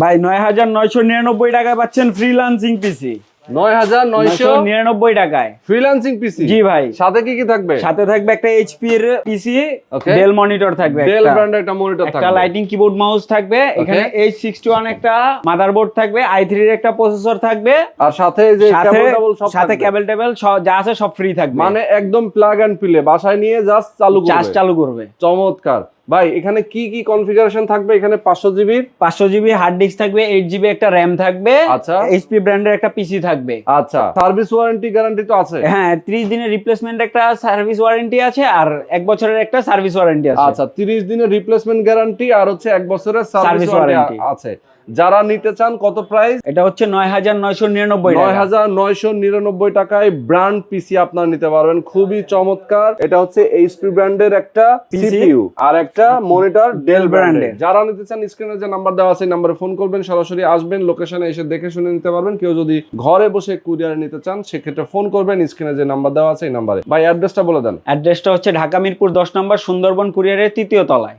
ভাই নয় হাজার নয়শো নিরানব্বই টাকায় পাচ্ছেন ফ্রিলান্সিং পিসি নয় হাজার নয়শো নিরানব্বই টাকায়। ফ্রিল্যান্সিং পিসি জি ভাই। সাথে কি কি থাকবে? সাথে থাকবে একটা এইচপি এর পিসি ডেল মনিটর থাকবে ডেল। ব্র্যান্ডের একটা মনিটর একটা লাইটিং কিবোর্ড মাউস থাকবে এখানে এইচ সিক্সটি ওয়ান একটা মাদারবোর্ড থাকবে আই থ্রির একটা প্রসেসর থাকবে। আর সাথে যে সাথে সাথে। কেবল টেবল যা আছে সব ফ্রি থাকবে। মানে একদম প্লাগ এন্ড প্লে বাসায় নিয়ে জাস্ট চালু চার্জ চালু করবে। চমৎকার। ভাই এখানে কি কি কনফিগারেশন থাকবে? এখানে পাঁচশো জিবির পাঁচশো জিবি হার্ড ডিস্ক থাকবে এইট জিবি একটা র্যাম থাকবে আচ্ছা। এইচপি ব্র্যান্ডের একটা পিসি থাকবে। আচ্ছা সার্ভিস ওয়ারেন্টি গ্যারান্টি তো আছে। হ্যাঁ ত্রিশ দিনের রিপ্লেসমেন্ট একটা সার্ভিস ওয়ারেন্টি আছে আর এক বছরের একটা সার্ভিস ওয়ারেন্টি আছে। আচ্ছা তিরিশ দিনের রিপ্লেসমেন্ট গ্যারান্টি আর হচ্ছে এক বছরের সার্ভিস ওয়ারেন্টি আছে। যারা নিতে চান কত প্রাইস এটা হচ্ছে নয় হাজার নয়শো নিরানব্বই নয় হাজার নয়শো নিরানব্বই টাকায় ব্র্যান্ড পিসি আপনারা নিতে পারবেন। খুবই চমৎকার। এটা হচ্ছে এইচপি ব্র্যান্ডের একটা সিপিইউ আর একটা মনিটর ডেল ব্র্যান্ডের ব্র্যান্ডের। যারা নিতে চান স্ক্রিনে যে নাম্বার দেওয়া আছে নাম্বারে ফোন করবেন সরাসরি আসবেন লোকেশনে এসে দেখে শুনে নিতে পারবেন। কেউ যদি ঘরে বসে কুরিয়ার নিতে চান সেক্ষেত্রে ফোন করবেন স্ক্রিনে যে নাম্বার দেওয়া আছে এই নাম্বারে ভাই অ্যাড্রেসটা বলে দেন। অ্যাড্রেসটা হচ্ছে ঢাকা মিরপুর দশ নম্বর সুন্দরবন কুরিয়ারের তৃতীয় তলায়।